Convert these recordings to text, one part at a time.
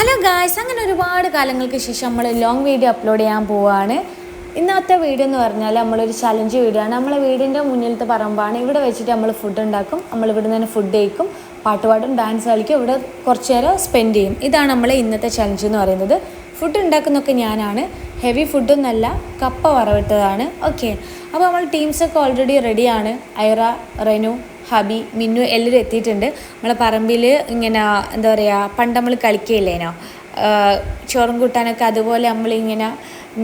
Hello guys അങ്ങനെ ഒരുപാട് കാലങ്ങൾക്ക് ശേഷം നമ്മൾ ലോങ് വീഡിയോ അപ്ലോഡ് ചെയ്യാൻ പോവുകയാണ് ഇന്നത്തെ വീഡിയോ എന്ന് പറഞ്ഞാൽ നമ്മളൊരു ചലഞ്ച് വീഡിയോ ആണ്. നമ്മളെ വീടിന്റെ മുന്നിലത്തെ പറമ്പാണ്. ഇവിടെ വെച്ചിട്ട് നമ്മൾ ഫുഡ് ഉണ്ടാക്കും. നമ്മൾ ഇവിടെ നിന്ന് ഫുഡ് കഴിക്കും. പാട്ടുപാടും ഡാൻസ് കളിക്കും. ഇവിടെ കുറച്ച് നേരം സ്പെൻഡ് ചെയ്യും. ഇതാണ് നമ്മളെ ഇന്നത്തെ ചലഞ്ച് എന്ന് പറയുന്നത്. ഫുഡ് ഉണ്ടാക്കുന്നൊക്കെ ഞാനാണ്. ഹെവി ഫുഡൊന്നല്ല കപ്പ വറവിട്ടതാണ്. ഓക്കെ അപ്പോൾ നമ്മൾ ടീംസൊക്കെ ഓൾറെഡി റെഡിയാണ് ഐറ റെനു ഹബി മിന്നു എല്ലാവരും എത്തിയിട്ടുണ്ട്. നമ്മളെ പറമ്പിൽ ഇങ്ങനെ എന്താ പറയുക പണ്ട് നമ്മൾ കളിക്കുകയില്ലേനോ ചോറും കൂട്ടാനൊക്കെ അതുപോലെ നമ്മളിങ്ങനെ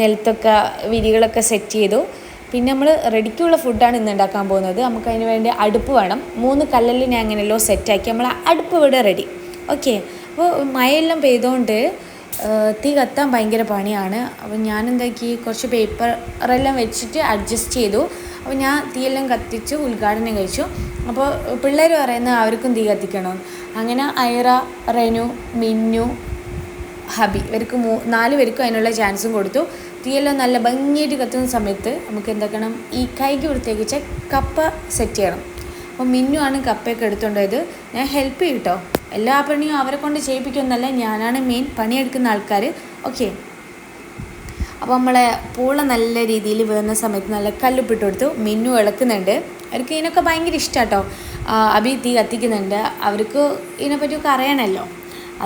നിലത്തൊക്കെ വിരികളൊക്കെ സെറ്റ് ചെയ്തു. പിന്നെ നമ്മൾ റെഡിക്കുള്ള ഫുഡാണ് ഇന്ന് ഉണ്ടാക്കാൻ പോകുന്നത്. നമുക്ക് അതിന് വേണ്ടി അടുപ്പ് വേണം. മൂന്ന് കല്ലിൽ ഞാൻ അങ്ങനെയല്ലോ സെറ്റാക്കി നമ്മൾ അടുപ്പ് ഇവിടെ റെഡി ഓക്കെ അപ്പോൾ മഴയെല്ലാം പെയ്തുകൊണ്ട് തീ കത്താൻ ഭയങ്കര പണിയാണ്. അപ്പോൾ ഞാൻ എന്താക്കി കുറച്ച് പേപ്പറെല്ലാം വെച്ചിട്ട് അഡ്ജസ്റ്റ് ചെയ്തു. അപ്പോൾ ഞാൻ തീയെല്ലാം കത്തിച്ച് ഉദ്ഘാടനം കഴിച്ചു. അപ്പോൾ പിള്ളേർ പറയുന്നത് അവർക്കും തീ കത്തിക്കണം. അങ്ങനെ ഐറ റെനു മിന്നു ഹബി ഇവർക്ക് മൂ നാല് പേർക്കും അതിനുള്ള ചാൻസും കൊടുത്തു. തീയെല്ലാം നല്ല ഭംഗിയായിട്ട് കത്തുന്ന സമയത്ത് നമുക്ക് എന്താക്കണം? ഈ കൈക്ക് വൃത്തിയാക്കിച്ച കപ്പ സെറ്റ് ചെയ്യണം. അപ്പോൾ മിന്നു ആണ് കപ്പയൊക്കെ എടുത്തുകൊണ്ടത് ഞാൻ ഹെൽപ്പ് ചെയ്യും കേട്ടോ എല്ലാ പണിയും അവരെ കൊണ്ട് ചെയ്യിപ്പിക്കുമെന്നല്ല ഞാനാണ് മെയിൻ പണിയെടുക്കുന്ന ആൾക്കാർ ഓക്കെ അപ്പോൾ നമ്മളെ പൂള നല്ല രീതിയിൽ വേകുന്ന സമയത്ത് നല്ല കല്ലുപ്പിട്ട് കൊടുത്തു. മിന്നു ഇളക്കുന്നുണ്ട്. അവർക്ക് ഇതിനൊക്കെ ഭയങ്കര ഇഷ്ടം കേട്ടോ അഭി തീ കത്തിക്കുന്നുണ്ട്. അവർക്ക് ഇതിനെപ്പറ്റിയൊക്കെ അറിയണമല്ലോ.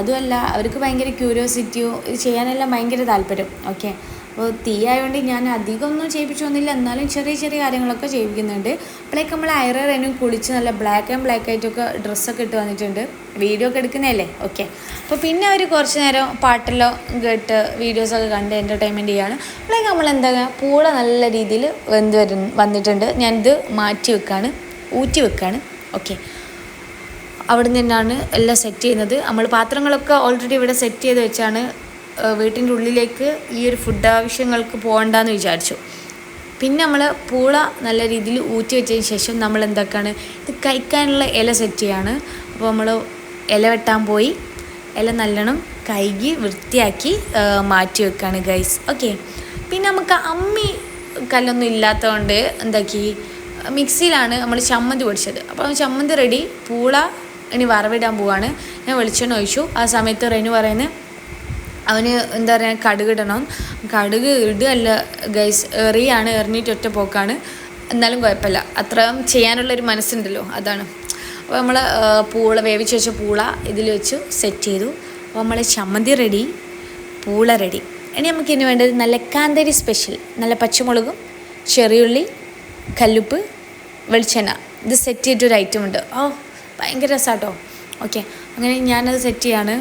അതുമല്ല അവർക്ക് ഭയങ്കര ക്യൂരിയോസിറ്റിയോ ഇത് ചെയ്യാനെല്ലാം ഭയങ്കര താല്പര്യം. ഓക്കെ അപ്പോൾ തീ ആയതുകൊണ്ട് ഞാൻ അധികം ഒന്നും ചെയ്യിപ്പിച്ചൊന്നുമില്ല. എന്നാലും ചെറിയ ചെറിയ കാര്യങ്ങളൊക്കെ ചെയ്യിപ്പിക്കുന്നുണ്ട്. അപ്പോഴേക്ക് നമ്മൾ ഐറനും കുളിച്ച് നല്ല ബ്ലാക്ക് ആൻഡ് ബ്ലാക്ക് ആയിട്ടൊക്കെ ഡ്രസ്സൊക്കെ ഇട്ട് വന്നിട്ടുണ്ട്. വീഡിയോ ഒക്കെ എടുക്കുന്നതല്ലേ? ഓക്കെ അപ്പോൾ പിന്നെ അവർ കുറച്ച് നേരം പാട്ടെല്ലാം കേട്ട് വീഡിയോസൊക്കെ കണ്ട് എന്റർടൈൻമെന്റ് ചെയ്യാണ്. അപ്പോഴേക്ക് നമ്മൾ എന്താ പൂള നല്ല രീതിയിൽ വെന്ത് വരും വന്നിട്ടുണ്ട്. ഞാനിത് മാറ്റി വെക്കാണ്. ഊറ്റി വെക്കാണ്. ഓക്കെ അവിടെ നിന്നാണ് എല്ലാം സെറ്റ് ചെയ്യുന്നത്. നമ്മൾ പാത്രങ്ങളൊക്കെ ഓൾറെഡി ഇവിടെ സെറ്റ് ചെയ്ത് വെച്ചാണ് വീട്ടിന്റെ ഉള്ളിലേക്ക് ഈ ഒരു ഫുഡ് ആവശ്യങ്ങൾക്ക് പോകണ്ടെന്ന് വിചാരിച്ചു. പിന്നെ നമ്മൾ പൂള നല്ല രീതിയിൽ ഊറ്റി വെച്ചതിന് ശേഷം നമ്മൾ എന്താക്കാണ്? ഇത് കഴിക്കാനുള്ള ഇല സെറ്റ് ചെയ്യാണ്. അപ്പോൾ നമ്മൾ ഇല വെട്ടാൻ പോയി. ഇല നല്ലോണം കഴുകി വൃത്തിയാക്കി മാറ്റി വെക്കുകയാണ് ഗൈസ് ഓക്കെ പിന്നെ നമുക്ക് അമ്മി കല്ലൊന്നും ഇല്ലാത്തതുകൊണ്ട് എന്താക്കി? മിക്സിയിലാണ് നമ്മൾ ചമ്മന്തി പൊടിച്ചത്. അപ്പോൾ ചമ്മന്തി റെഡി പൂള ഇനി വറവിടാൻ പോവാണ്. ഞാൻ വെളിച്ചെണ്ണ ഒഴിച്ചു. ആ സമയത്ത് റെനു പറയുന്നത് അവന് എന്താ പറയുക കടുക് ഇടണം. കടുക് ഇടുകയല്ല ഗൈസ് എറിയാണ് എറിഞ്ഞിട്ട് ഒറ്റ പോക്കാണ്. എന്നാലും കുഴപ്പമില്ല. അത്രയും ചെയ്യാനുള്ളൊരു മനസ്സുണ്ടല്ലോ അതാണ്. അപ്പോൾ നമ്മൾ പൂള വേവിച്ച് വെച്ച പൂള ഇതിൽ വെച്ച് സെറ്റ് ചെയ്തു. അപ്പോൾ നമ്മൾ ചമ്മന്തി റെഡി പൂള റെഡി ഇനി നമുക്ക് ഇനി വേണ്ടത് നല്ല കാന്തരി സ്പെഷ്യൽ നല്ല പച്ചമുളകും ചെറിയുള്ളി കല്ലുപ്പ് വെളിച്ചെണ്ണ. ഇത് സെറ്റ് ചെയ്തിട്ടൊരു ഐറ്റം ഉണ്ട്. ഓ ഭയങ്കര രസമാട്ടോ ഓക്കെ അങ്ങനെ ഞാനത് സെറ്റ് ചെയ്യാണ്.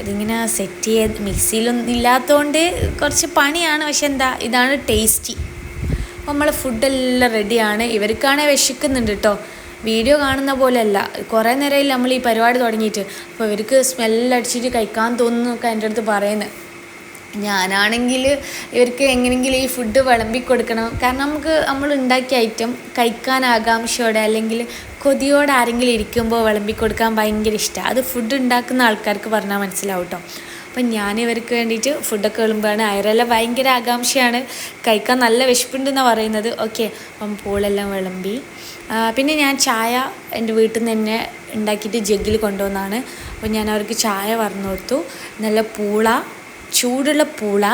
ഇതിങ്ങനെ സെറ്റ് ചെയ്ത് മിക്സിയിലൊന്നും ഇല്ലാത്തതുകൊണ്ട് കുറച്ച് പണിയാണ്. പക്ഷെ എന്താ ഇതാണ് ടേസ്റ്റി നമ്മളെ ഫുഡെല്ലാം റെഡിയാണ് ഇവർക്കാണേ വിശക്കുന്നുണ്ട് കേട്ടോ വീഡിയോ കാണുന്ന പോലെയല്ല. കുറേ നേരമായില്ല നമ്മൾ ഈ പരിപാടി തുടങ്ങിയിട്ട്. അപ്പോൾ ഇവർക്ക് സ്മെല്ലടിച്ചിട്ട് കഴിക്കാൻ തോന്നുന്നൊക്കെ എന്റെ അടുത്ത് പറയുന്നത് ഞാനാണെങ്കിൽ ഇവർക്ക് എങ്ങനെയെങ്കിലും ഈ ഫുഡ് വിളമ്പി കൊടുക്കണം. കാരണം നമുക്ക് നമ്മൾ ഉണ്ടാക്കിയ ഐറ്റം കഴിക്കാൻ ആകാംക്ഷയോടെ അല്ലെങ്കിൽ കൊതിയോടെ ആരെങ്കിലും ഇരിക്കുമ്പോൾ വിളമ്പി കൊടുക്കാൻ ഭയങ്കര ഇഷ്ടമാണ് അത് ഫുഡ് ഉണ്ടാക്കുന്ന ആൾക്കാർക്ക് പറഞ്ഞാൽ മനസ്സിലാവും കേട്ടോ. അപ്പം ഞാൻ ഇവർക്ക് വേണ്ടിയിട്ട് ഫുഡൊക്കെ വിളമ്പാണ്. അയറെല്ലാം ഭയങ്കര ആകാംക്ഷയാണ്. കഴിക്കാൻ നല്ല വിശപ്പുണ്ടെന്നാണ് പറയുന്നത്. ഓക്കെ അപ്പം പൂളെല്ലാം വിളമ്പി. പിന്നെ ഞാൻ ചായ എന്റെ വീട്ടിൽ നിന്ന് തന്നെ ഉണ്ടാക്കിയിട്ട് ജഗ്ഗിൽ കൊണ്ടുവന്നാണ്. അപ്പോൾ ഞാൻ അവർക്ക് ചായ പറഞ്ഞു കൊടുത്തു. നല്ല പൂള ചൂടുള്ള പൂള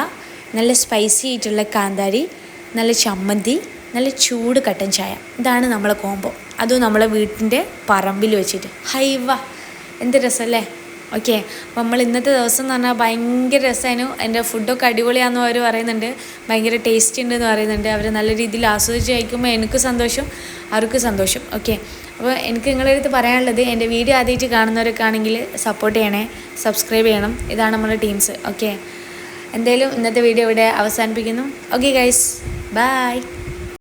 നല്ല സ്പൈസി ആയിട്ടുള്ള കാന്താരി നല്ല ചമ്മന്തി നല്ല ചൂട് കട്ടൻ ചായ. ഇതാണ് നമ്മളെ കോംബോ അതും നമ്മളെ വീട്ടിന്റെ പറമ്പിൽ വെച്ചിട്ട്. ഹൈവ എന്ത് രസമല്ലേ ഓക്കെ അപ്പോൾ നമ്മൾ ഇന്നത്തെ ദിവസം എന്ന് പറഞ്ഞാൽ ഭയങ്കര രസമായിരുന്നു. എന്റെ ഫുഡൊക്കെ അടിപൊളിയാണെന്ന് അവർ പറയുന്നുണ്ട്. ഭയങ്കര ടേസ്റ്റ് ഉണ്ടെന്ന് പറയുന്നുണ്ട്. അവർ നല്ല രീതിയിൽ ആസ്വദിച്ച് കഴിക്കുമ്പോൾ എനിക്ക് സന്തോഷം അവർക്ക് സന്തോഷം. ഓക്കെ അപ്പോൾ എനിക്ക് നിങ്ങളുടെ അടുത്ത് പറയാനുള്ളത് എന്റെ വീഡിയോ ആദ്യമായിട്ട് കാണുന്നവരൊക്കെ ആണെങ്കിൽ സപ്പോർട്ട് ചെയ്യണേ സബ്സ്ക്രൈബ് ചെയ്യണം. ഇതാണ് നമ്മുടെ ടീംസ് ഓക്കെ എന്തായാലും ഇന്നത്തെ വീഡിയോ ഇവിടെ അവസാനിപ്പിക്കുന്നു. Okay guys bye